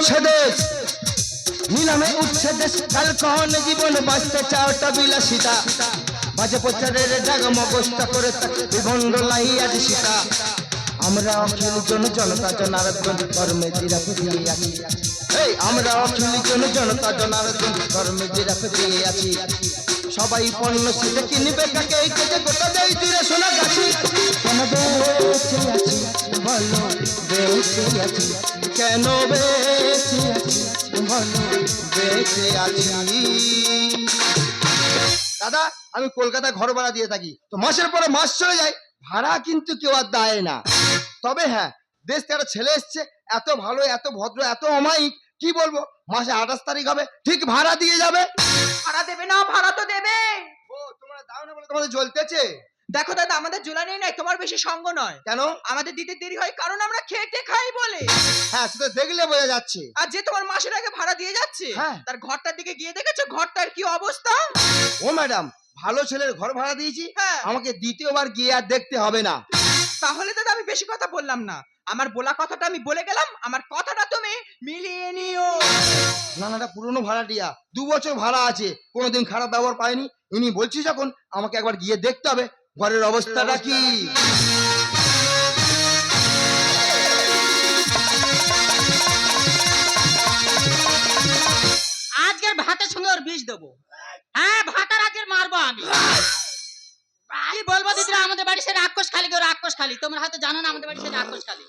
উঠছে দেশ নিলামে উঠছে দেশ কাল কহন জীবন বাঁচতে চাওটা বিলাসিতা। বাজে প্রচারের ডাক মগজটা করে তাকে বিভণ্ড লাই আজ সীতা। আমরা অখিল জন জনতা জনার্দন কর্মে জিরাফে দিয়ে আছি। এই, আমরা অখিল জন জনতা জনার্দন কর্মে জিরাফে দিয়ে আছি। সবাই পণ্য সেটা কিনবে কাকে এই কেটে গোটা দেয় তীরে সোনা গাছি। কেন বেঁচে আছি? বলো, বেঁচে আছি। কেন বেঁচে বলো বেঁচে আছি দাদা আমি কলকাতায় ঘর ভাড়া দিয়ে থাকি। তো মাসের পরে মাস চলে যায় ভাড়া কিন্তু কেউ আর দেয় না। তবে হ্যাঁ দেশ থেকে একটা ছেলে এসছে এত ভালো এত ভদ্র এত অমায়িক কি বলব? মাসে আঠাশ তারিখ হবে ঠিক ভাড়া দিয়ে যাবে। ভাড়া দেবে না ভাড়া তো দেবে। ও তোমরা দাও না বলে তোমাদের জ্বলতেছে? দেখো দাদা আমাদের জুলানি নাই তোমার বেশি সঙ্গ নয়। কেন? আমাদের দিতে দেরি হয় কারণ আমরা খেটে খাই বলে। হ্যাঁ সেটা দেখলে বোঝা যাচ্ছে। আর যে তোমার মাসের আগে ভাড়া দিয়ে যাচ্ছে হ্যাঁ। তার ঘরটার দিকে গিয়ে দেখেছ? ঘরটার কি অবস্থা? ও ম্যাডাম ভালো ছেলের ঘর ভাড়া দিয়েছি। হ্যাঁ। আমাকে দ্বিতীয়বার গিয়ে আর দেখতে হবে না। তাহলে দাদা আমি বেশি কথা বললাম না। আমার বলা কথাটা আমি বলে গেলাম আমার কথাটা তুমি মিলিয়ে নিও। না না এটা পুরনো ভাড়াটিয়া দু বছর ভাড়া আছে কোনোদিন খারাপ ব্যবহার পায়নি ইনি বলছি যখন আমাকে একবার গিয়ে দেখতে হবে। ঘরের অবস্থাটা কি? আজকের ভাতের সঙ্গে ওর বিষ দেবো। হ্যাঁ ভাতার মারবো আমি। কি বলব আমাদের বাড়ি সে রাক্ষস খালি রাক্ষস খালি। তোমরা হয়তো জানো না আমাদের বাড়ি সে রাক্ষস খালি।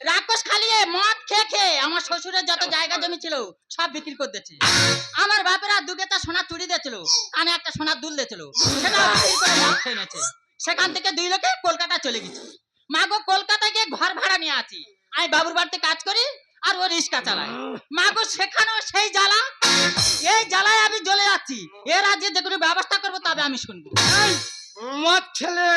রাক্ষস খালিয়ে মদ খেয়ে খেয়ে আমার শ্বশুরের যত জায়গা জমি ছিল, সব বিক্রি করে দিয়েছে। আমার বাপেরা দুগেতা সোনা চুড়ি দিয়েছিল, কানে একটা সোনার দুল দিয়েছিল। সেটা বিক্রি করে খেয়ে নিয়েছে সেখান থেকে দুই লোকে কলকাতা চলে গেছে। মাগো কলকাতায় গিয়ে ঘর ভাড়া নিয়ে আছি। আমি বাবুর বাড়িতে কাজ করি আর ও রিক্সা চালায়। মাগো সেখানেও সেই জ্বালা এই জ্বালায় আমি জ্বলে যাচ্ছি। এর আজকে যে কোনো ব্যবস্থা করব তবে আমি শুনব। মদ খেলে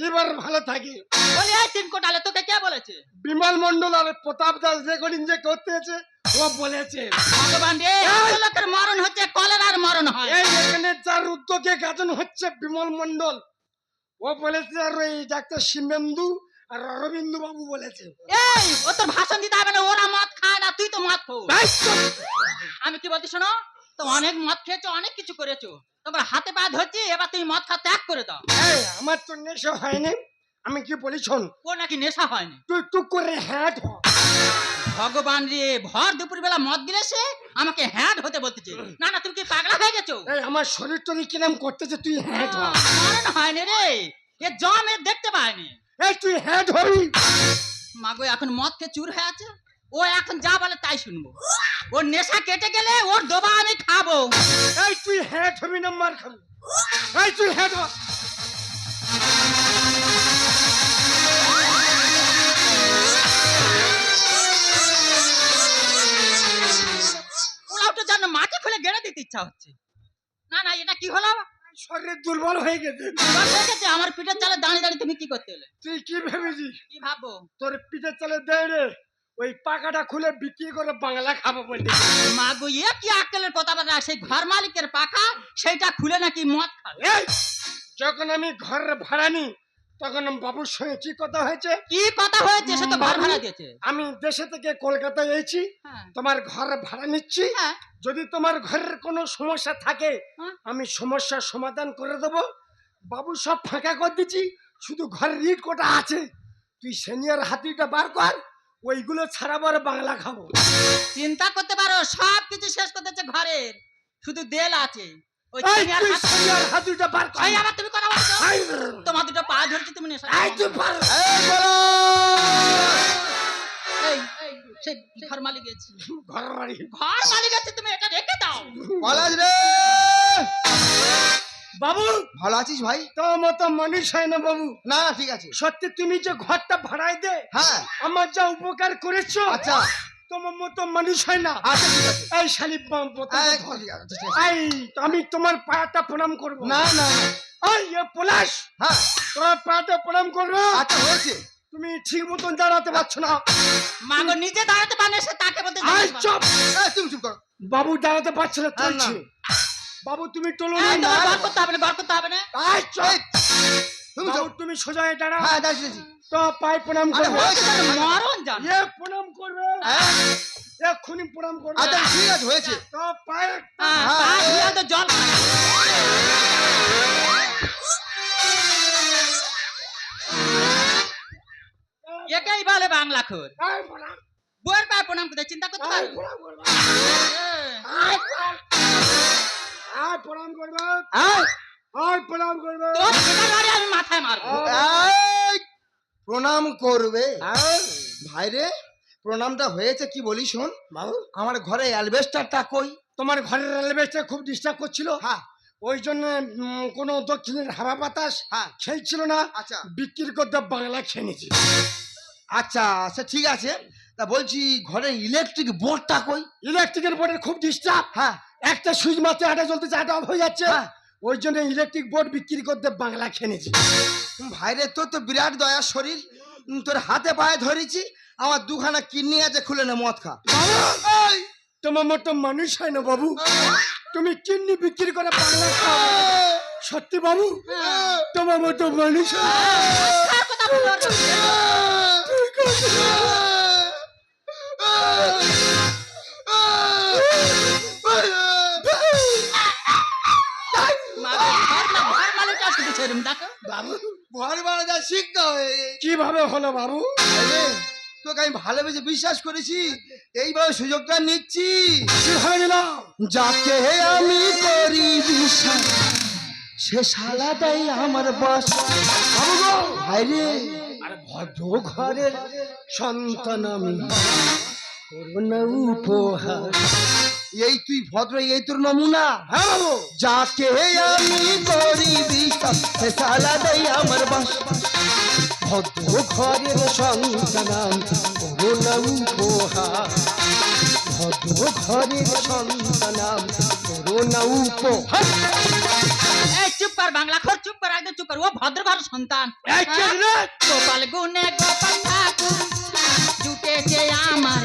লিভার ভালো থাকে। বলি এই তিন কোটালে তোকে কে বলেছে? বিমল মন্ডল আর প্রতাপ দাস রেকর্ডিং যে করতেছে ও বলেছে। ভগবান রে লোকের মরণ হচ্ছে কলেরার মরণ হয়। এই এখানে যার উদ্যোগে গাজন হচ্ছে বিমল মন্ডল ও বলেছে আর ওই ডাক্তার শিবেন্দু আর রবীন্দ্র বাবু বলেছে। এই ও তোর ভাষণ দিতে হবে না ওরা মদ খায় না তুই তো মদ খো আমি কি বলছি শোনো তো অনেক মদ খেয়েছো অনেক কিছু করেছ তোমার হাতে পা ধরছি এবার তুমি মদ খা ত্যাগ করে দাও। এই, আমার তো নেশা হয়নি। আমি কি বলি শোন? ও নাকি নেশা হয়নি? তুই টুক করে হ্যাঁ হ। ভগবান রে ভর দুপুর বেলা মদ দিলে সে আমাকে হ্যাট হতে বলতেছে। না না তুমি কি পাগলা হয়ে গেছো? এই আমার শরীর টরি কিরম করতেছে? তুই হ্যাঁ হ। মরণ হয়নি রে। এ জম এ দেখতে পায়নি এই তুই হ্যাট হবি। মাগো এখন মদ খেয়ে চুর হয়ে আছে। ও এখন যা বলে তাই শুনব। ওর নেশা কেটে গেলে ওর দোবা আমি খাব। এই তুই হ্যাট হবি না মার খাবি। এই তুই হ্যাট হ। মাটি খুলে গেড়ে দিতে ইচ্ছা হচ্ছে। না না এটা কি হলো? শরীর দুর্বল হয়ে গেছে। এবার দেখেছে আমার পিঠের চালে দাঁড়িয়ে দাঁড়িয়ে তুমি কি করতে এলে? তুই কি ভেবেছিস? কি ভাববো? তোর পিঠে চলে রে। ওই পাকাটা খুলে বিক্রি করে বাংলা খাব বলতে মাগো এ কি আক্কেলের কথা বলা? সেই ঘর মালিকের পাখা সেইটা খুলে নাকি মদ খাবে? যখন আমি ঘর ভাড়া নি তখন বাবুর সঙ্গে কি কথা হয়েছে? কি কথা হয়েছে সে তো ঘর ভাড়া দিয়েছে। আমি দেশে থেকে কলকাতায় এসেছি। হ্যাঁ। তোমার ঘর ভাড়া নিচ্ছি। হ্যাঁ। যদি তোমার ঘরের কোনো সমস্যা থাকে হ্যাঁ। আমি সমস্যার সমাধান করে দেবো। বাবু সব ফাঁকা করে দিচ্ছি। শুধু ঘরের ইট কোটা আছে। তুই সিনিয়র হাতিটা বার কর। ওইগুলো ছাড়াবার বাংলা খাব। চিন্তা করতে পারো সব কিছু শেষ করতেছে ঘরের। শুধু দেল আছে। ওই এই চিনি আর হাত- সিনিয়র বার কর। আবার তুমি কথা বলছো তোমার দুটো পা ধরছি তুমি নেশা এই তুই পার এই বলো। এই এই ঘর মালিক গেছে। ঘর বাড়ি ঘর মালিক আছে তুমি এটা রেখে দাও। পলাশ রে। বাবু ভালো আছিস ভাই? তোর মতো মানুষ হয় না বাবু। না না ঠিক আছে। সত্যি তুমি যে ঘরটা ভাড়ায় দে হ্যাঁ। আমার যা উপকার করেছ আচ্ছা। তোমার মতো মানুষ হয় না। আচ্ছা এই শালি এই। এই আমি তোমার পাটা প্রণাম করব। না না। এই পলাশ। হ্যাঁ। তোমার পাটা প্রণাম করব। আচ্ছা হয়েছে। তুমি ঠিক মতন দাঁড়াতে পারছ না। মাগো নিজে দাঁড়াতে পারে সে তাকে বলতে না। চপ। এই, তুমি চুপ করো। বাবু দাঁড়াতে পারছে না না, না। বাবু তুমি টলো এই, না। করতে হবে না ঘর করতে হবে না। এই, তুমি চুপ। তুমি সোজা হয়ে দাঁড়াও। হ্যাঁ দাঁড়িয়েছি তো পায়ে প্রণাম আরে করবে। মরণ জান। এ প্রণাম করবে। হ্যাঁ। এক্ষুনি প্রণাম করবে। আচ্ছা ঠিক আছে হয়েছে। তো পায়ে হ্যাঁ, হ্যাঁ, তো জল। একেই বলে বাংলা খোর বউয়ের পায়ে প্রণাম করতে চিন্তা করতে পারো প্রণাম করবে। আয় প্রণাম করবে। আয়। প্রণাম করবে। আমি মাথায় মারবো। প্রণাম করবে। আয় ভাই রে প্রণামটা হয়েছে কি বলি শোন? বাবু। আমার ঘরে অ্যালবেস্টারটা কই? তোমার ঘরের অ্যালবেস্টার খুব ডিস্টার্ব করছিল। হ্যাঁ। ওই জন্য কোনো দক্ষিণের হাওয়া বাতাস হ্যাঁ। খেলছিল না। আচ্ছা। বিক্রি করতে বাংলা খেয়ে নিয়েছি। আচ্ছা আচ্ছা ঠিক আছে। তা বলছি ঘরে ইলেকট্রিক বোর্ডটা কই? ইলেকট্রিকের বোর্ডের খুব ডিস্টার্ব হ্যাঁ। একটা সুইচ মারতে আটা জ্বলতে আটা অফ হয়ে যাচ্ছে। হ্যাঁ। ওই জন্য ইলেকট্রিক বোর্ড বিক্রি করতে বাংলা খেয়ে নিয়েছি ভাইরে তোর তো বিরাট দয়ার শরীর। তোর হাতে পায়ে ধরেছি আমার দুখানা কিডনি আছে খুলে না মদ খা। তোমার মতো মানুষ হয় না বাবু। তুমি কিডনি বিক্রি করে বাংলা খাও। সত্যি বাবু? তোমার মতো মানুষ এরম দেখো। বাবু ঘর বাড়া যা শিক্ষা হয়ে। কীভাবে হলো বাবু? তোকে আমি ভালোবেসে বিশ্বাস করেছি এইভাবে সুযোগটা নিচ্ছি। কীভাবে নিলাম? যাকে আমি করি বিশ্বাস সে শালা দেয় আমার বাস। বাবু গো! ভাইরে আর ভদ্র ঘরের সন্তান আমি। করোনা উপহার। এই তুই ভদ্র এই তোর নমুনা। হ্যাঁ বাবু। যাকে আমি করি বিশ্বাস সে শালা দেয় আমার বাস। ভদ্র ঘরের সন্তান করোনা উপহার। ভদ্র ঘরের সন্তান করোনা উপহার। চুপ কর বাংলা খোর চুপ কর একদম চুপ কর। ও ভদ্র ঘর সন্তান? গোপাল গুনে গোপাল ঠাকুর। জুটেছে আমার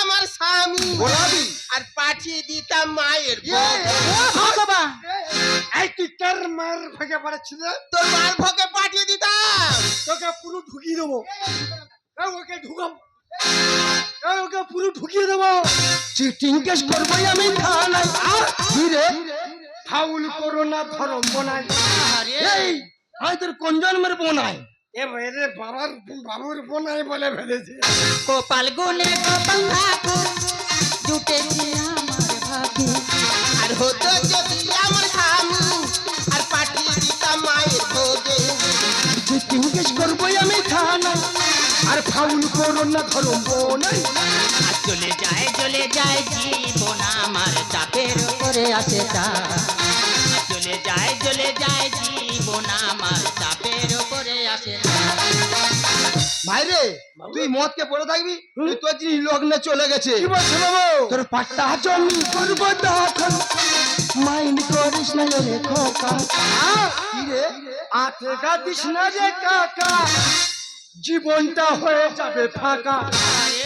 আমার স্বামী। গোলাপি। আর পাঠিয়ে দিতাম মায়ের ইয়ে, ও ভগবান এই তুই কার মার ভাগে পড়াচ্ছিল তোর মার ভকে পাঠিয়ে দিতাম। তোকে পুরো ঢুকিয়ে দেবো। ওকে ঢুকাম। ওকে পুরো ঢুকিয়ে দেবো। চিটিং কেস করবোই আমি থানায়। কি রে ফাউল করো না ধরম বনাই আরে এই আমি তোর কোন জন্মের বোনাই এবারে বাবার বাবুর বনাই বলে ফেলেছে। গোপাল গুনে গোপাল ঠাকুর জুটেছে আমার ভাগ্য আর হতো যদি আমার আর পাঠিয়ে দিতাম মায়ের ভোগে। করবোই আমি থানায় আর ফাউল করো না ধরম বনাই আর চলে যায় চলে যায় জীবন আমার চাপের উপরে আসে তা। চলে যায় চলে যায় জীবন আমার ভাইরে তুই মদকে পড়ে থাকবি? তুই তোর জিনিস লগ্নে চলে গেছে। কি বলছো বাবু তোর পাট্টা জমি করব তখন। মাইন্ড করিস না রে খোকা। কি রে আতে গাতিস না রে কাকা। জীবনটা হয়ে যাবে ফাঁকা।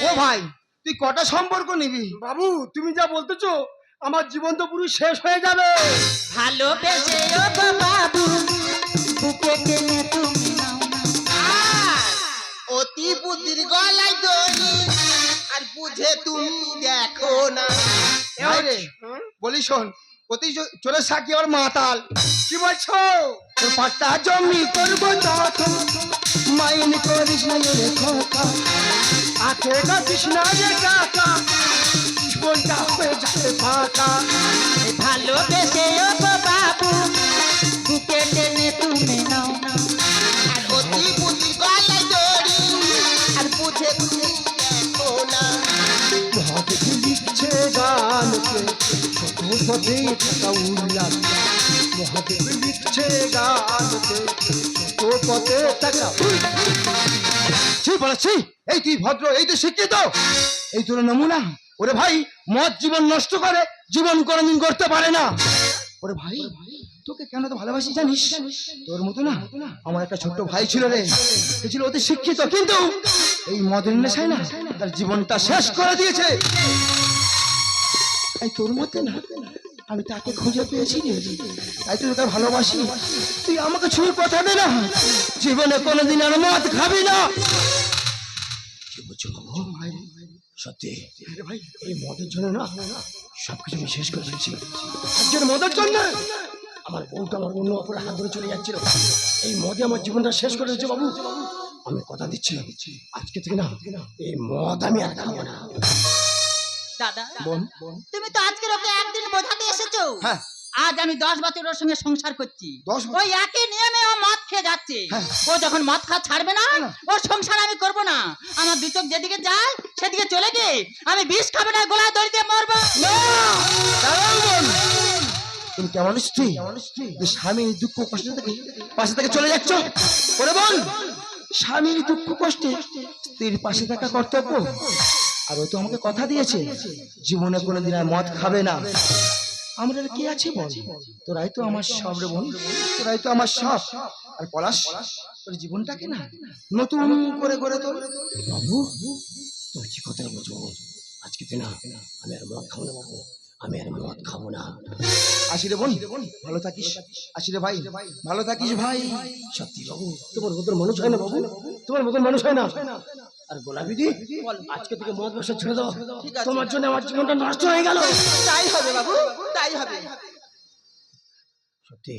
ও ভাই তুই কটা সম্পর্ক নিবি? বাবু তুমি যা বলতেছো আমার জীবন তো পুরো শেষ হয়ে যাবে। ভালোবেসে ও বাবু বুকে টেনে তুমি অতি বুদ্ধির গলায় দড়ি আর বুঝে তুমি দেখো না। ভাইরে বলি শোন অতি চলে সাকি আমার মাতাল। কি বলছো? তোর পাট্টা জমি করব তখন। মাইন্ড করিস না রে খোকা। আতে গাতিস না রে কাকা কোনটা হয়ে যাবে ফাঁকা। ভালোবেসে থাকা উল্লাস মহাদেব লিখছে গানকে ছোট পদে থাকা ছি, বলেছি। এই তুই ভদ্র, এই তো শিক্ষিত। এই তোর নমুনা, ওরে ভাই, মদ জীবন নষ্ট করে, জীবন কোনোদিন করতে পারে না। ওরে ভাই, তোকে কেন তো ভালোবাসি জানিস? তোর মতো না, আমার একটা ছোট্ট ভাই ছিল রে। সে ছিল অতি শিক্ষিত, কিন্তু এই মদের নেশায় না, তার জীবনটা শেষ করে দিয়েছে। এই তোর মধ্যে না আমি তাকে খুঁজে পেয়েছি রে। তাই তো তোকে ভালোবাসি। তুই আমাকে ছুঁয়ে কথা দে না। জীবনে কোনোদিন আর মদ খাবি না? সত্যি? ভাই এই মদের জন্য না সবকিছু আমি শেষ করে দিয়েছি। আজকের মদের জন্য? আমার বউটা আমার অন্য অপরে হাত ধরে চলে যাচ্ছিল। এই মদে আমার জীবনটা শেষ করে দিয়েছে বাবু। আমি কথা দিচ্ছি। আজকে থেকে না এই মদ আমি আর খাব না। দাদা বোন? তুমি তো আজকের ওকে একদিন বোঝাতে এসেছ হ্যাঁ। আজ আমি দশ বছর ওর সঙ্গে সংসার করছি। ওই একই নিয়মে ও মদ খেয়ে যাচ্ছে। হ্যাঁ। ও যখন মদ খাওয়া ছাড়বে না ওর সংসার আমি করব না। আমার দু চোখ যেদিকে যায় সেদিকে চলে গিয়ে আমি বিষ খাবে না গোলা দড়ি দিয়ে মরবো। তুমি কেমন স্ত্রী? যে স্বামীর দুঃখ কষ্ট থেকে পাশে থেকে চলে যাচ্ছ? করে বল স্বামীর দুঃখ কষ্টে স্ত্রীর পাশে থাকা কর্তব্য। আর ও তো আমাকে কথা দিয়েছে জীবনে কোনোদিন আর মদ খাবে না। আমরা কি আছে বল? তোরাই তো আমার সব রে বোন তোরাই তো আমার সব আর পলাশ তোর জীবনটাকে না নতুন করে করে তোর বাবু তুমি কি কথা বলছো আজকে থেকে না আমি আর মদ খাব না বাবু। আমি আর মদ খাব না। আসি রে বোন ভালো থাকিস। আসি রে ভাই ভালো থাকিস ভাই। সত্যি বাবু তোমার মতন মানুষ হয় না বাবু। তোমার মতন মানুষ হয় না। আর গোলাপি দি আজকে থেকে মদ ব্যবসা ছেড়ে দাও। তোমার জন্য আমার জীবনটা নষ্ট হয়ে গেল। তাই হবে বাবু তাই হবে। সত্যি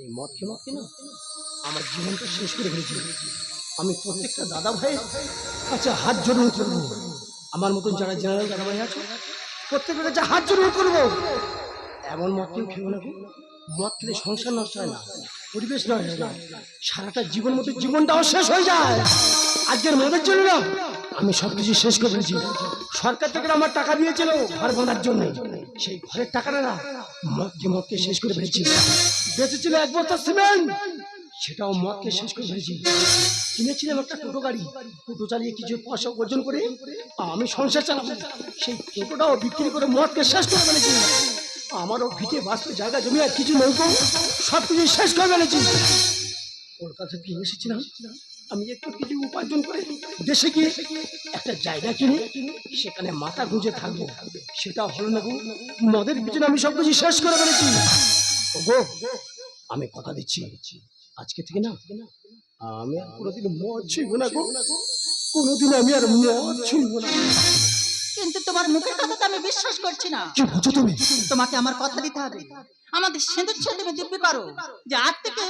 এই মদ খেয়ে মদ কেন আমার জীবনটা শেষ করে ফেলেছি। আমি প্রত্যেকটা দাদা ভাই আচ্ছা হাত জড়িয়ে করব। আমার মতন যারা জেনারেল দাদা ভাই আছে প্রত্যেকের কাছে হাত জড়িয়ে করব। এমন মদ কেউ খেও না। মদ খেলে সংসার নষ্ট হয় না। পরিবেশ নয় সারাটা জীবন মতো জীবনটাও শেষ হয়ে যায়। আজকের মদের জন্য না, আমি সবকিছু শেষ করে ফেলেছি। সরকার থেকে আমার টাকা দিয়েছিল ঘর বাঁধার জন্য। সেই ঘরের টাকাটা না, মদকে মদকে শেষ করে ফেলেছি। বেঁচেছিল এক বস্তা সিমেন্ট, সেটাও মদকে শেষ করে ফেলেছি। কিনেছিলাম একটা টোটো গাড়ি। টোটো চালিয়ে কিছু পয়সা উপার্জন করে আমি সংসার চালাবো। সেই টোটোটাও বিক্রি করে মদকে শেষ করে ফেলেছি। আমারও ভিটে বাঁচতে জায়গা জমি আর কিছু নৌকো। সব কিছু শেষ করে ফেলেছি। কলকাতা থেকে এসেছিলাম। আমি একটু কিছু উপার্জন করে দেশে গিয়ে একটা জায়গা কিনে সেখানে মাথা গুঁজে থাকব। সেটা হলো না গো মদের পিছনে আমি সব কিছু শেষ করে ফেলেছি। গো আমি কথা দিচ্ছি। আজকে থেকে না আমি আর কোনোদিন মদ ছুঁইব না গো। কোনোদিন আমি আর মদ ছুঁইব না কিন্তু তোমার মুখের কথা তো আমি বিশ্বাস করছি না। কি বলছো তুমি? তোমাকে আমার কথা দিতে হবে। সিঁদুর ছেড়ে তুমি দিব্যি করো। যে আজ থেকে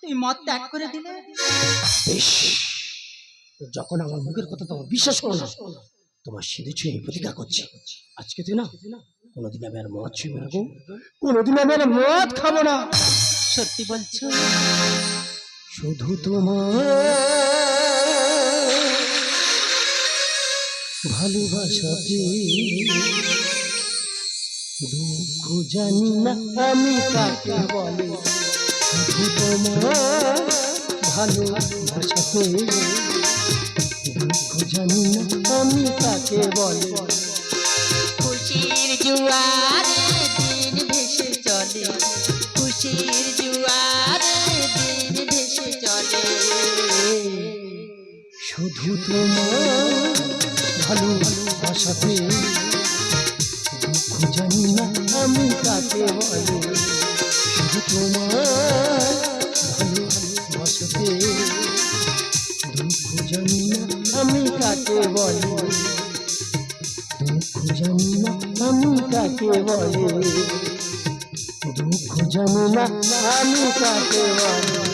তুমি মদ ত্যাগ করে দিলে। যখন আমার মুখের কথা তোমার বিশ্বাস করো না, তোমার ছুঁয়ে আমি প্রতিজ্ঞা করছি। আজকে থেকে না, কোনোদিন আমি আর মদ ছুঁইব না গো। কোনোদিন আমি আর মদ খাব না। সত্যি বলছো? শুধু তোমার ভালোবাসাতে দুঃখ জানি না আমি কাকে বলে। শুধু তোমার ভালোবাসাতে দুঃখ জানি না আমি কাকে বলে। খুশির জুয়ারে দিন ভেসে চলে। খুশির জুয়ারে দিন ভেসে চলে। শুধু তোমার ভালোবাসাতে দুঃখ জানি না আমি কাকে বলে শুধু তোমার ভালোবাসাতে দুঃখ জানি না আমি কাকে বলে। দুঃখ জানি না আমি কাকে বলে। দুঃখ জানি না আমি কাকে বলে।